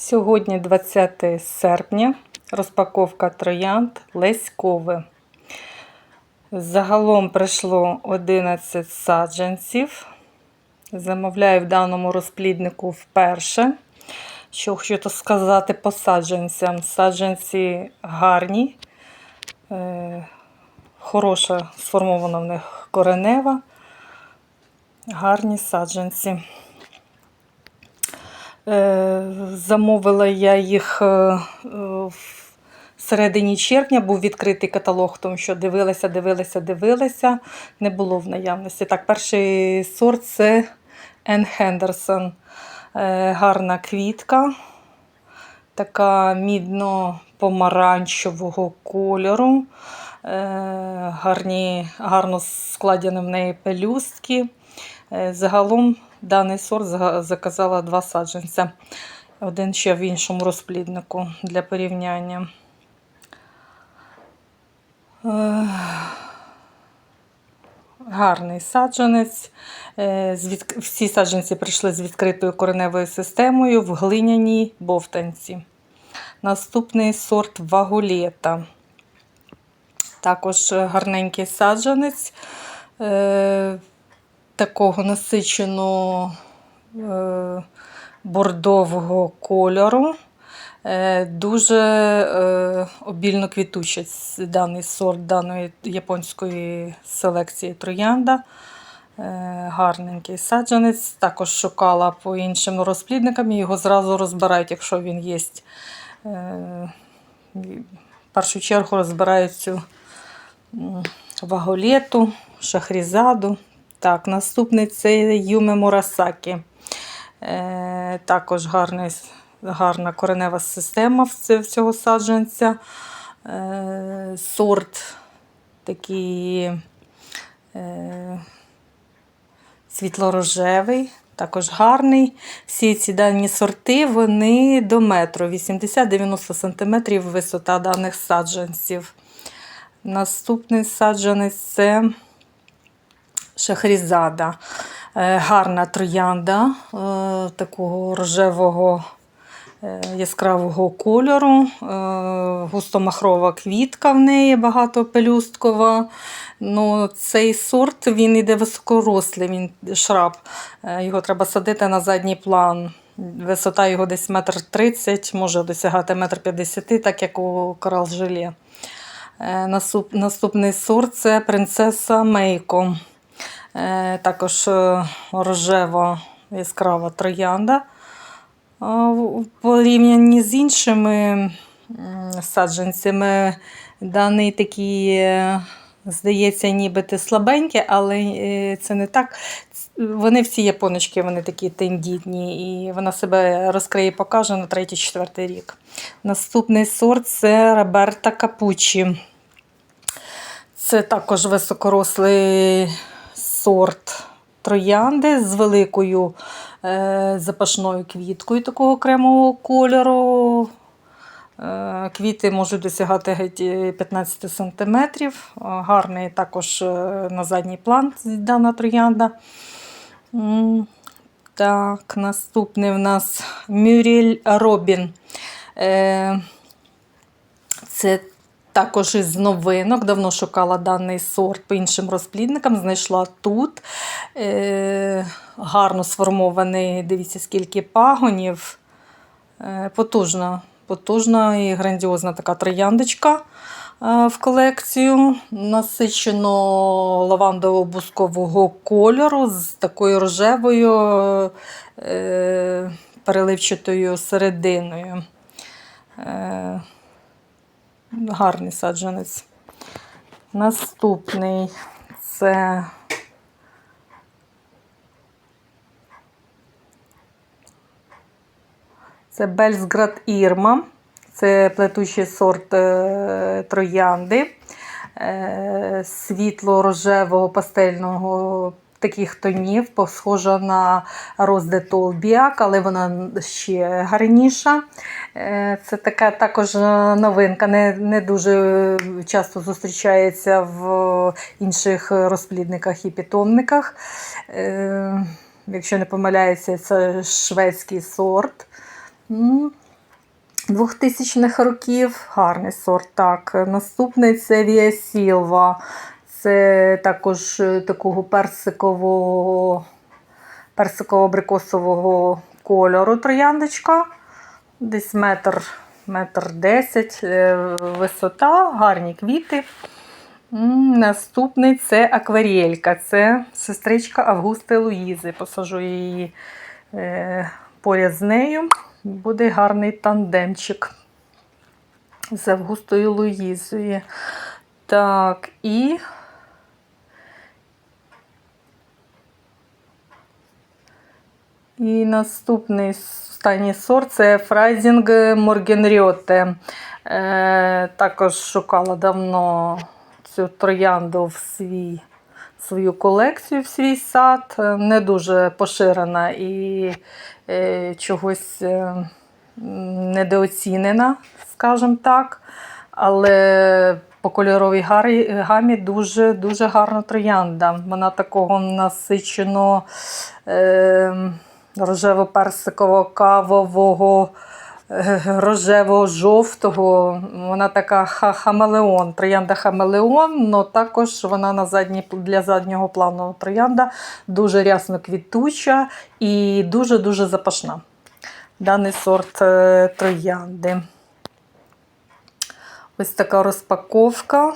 Сьогодні 20 серпня, розпаковка троянд Леськове. Загалом прийшло 11 саджанців. Замовляю в даному розпліднику вперше. Що хочу сказати по саджанцям. Саджанці гарні, е, хороша сформована в них коренева. Гарні саджанці. Е, Замовила я їх е, в середині червня, був відкритий каталог, тому що дивилася, дивилася, дивилася, не було в наявності. Так, перший сорт це Ен Хендерсон. Гарна квітка, така мідно-помаранчевого кольору. Е, Гарні, гарно складені в неї пелюстки. Е, Загалом даний сорт заказала два саджанця. Один ще в іншому розпліднику для порівняння. Е, Гарний саджанець. Е, Всі саджанці прийшли з відкритою кореневою системою в глиняній бовтанці. Наступний сорт вагулета. Також гарненький саджанець такого насиченого е, бордового кольору. Е, Дуже е, обільно квітучий даний сорт даної японської селекції троянда. Гарненький саджанець. Також шукала по іншим розплідникам, і його зразу розбирають, якщо він є. В першу чергу розбирають цю ваголету, шахрізаду. Так, наступний це Юме Мурасакі. Е, також гарний, гарна коренева система в цього саджанця. Е, сорт такий е, світло-рожевий, також гарний. Всі ці дані сорти вони до метру, 80-90 см висота даних саджанців. Наступний саджанець це шахрізада. Е, Гарна троянда е, такого рожевого е, яскравого кольору, густомахрова квітка в неї багатопелюсткова. Ну, цей сорт він іде високорослий, він шраб. Його треба садити на задній план. Висота його десь метр тридцять, може досягати метр п'ятдесяти, так як у корал желе. Е, Наступний сорт це принцеса Мейко. Е, Також е, рожева яскрава троянда. А в порівнянні з іншими саджанцями, даний такий, е, здається, нібито слабенький, але е, це не так. Вони всі японочки, вони такі тендітні, і вона себе розкриє і покаже на третій-четвертий рік. Наступний сорт це Роберта Капучі. Це також високорослий сорт троянди з великою е, запашною квіткою такого кремового кольору. Е, Квіти можуть досягати геть е, 15 см. Гарний також е, на задній план дана троянда. Так, наступний в нас Мюріль Робін. Е, Це також із новинок. Давно шукала даний сорт по іншим розплідникам. Знайшла тут. Е, гарно сформований, дивіться, скільки пагонів. Е, потужна, потужна і грандіозна така трояндочка е, в колекцію. Насичено лавандово-бускового кольору з такою рожевою е, переливчатою серединою. Е, гарний саджанець. Наступний це це Бельсград Ірма. Це плетучий сорт е, троянди е, світло-рожевого пастельного таких тонів, схожа на de Tolbiac, але вона ще гарніша. Е, Це така також новинка, не, не дуже часто зустрічається в інших розплідниках і питомниках. Е, Якщо не помиляється, це шведський сорт. 2000-х років. Гарний сорт. Так. Наступний це Віа Сілва. Це також е, такого персикового, персиково-абрикосового кольору трояндочка. Десь метр, метр десять е, висота, гарні квіти. Наступний це акварелька. Це сестричка Августи Луїзи. Посажу її е, поряд з нею. Буде гарний тандемчик з Августою Луїзою. Так, і І наступний останній сорт це Фрайзінг Моргенрьоте. Е, також шукала давно цю троянду в свій, свою колекцію, в свій сад. Не дуже поширена і е, чогось е, недооцінена, скажімо так. Але по кольоровій гамі дуже, дуже гарна троянда. Вона такого насичено е, рожево-персиково-кавового, е, рожево-жовтого. Вона така хамелеон, троянда хамелеон, але також вона на задній, для заднього плану троянда дуже рясно квітуча і дуже-дуже запашна. Даний сорт е, троянди. Ось така розпаковка.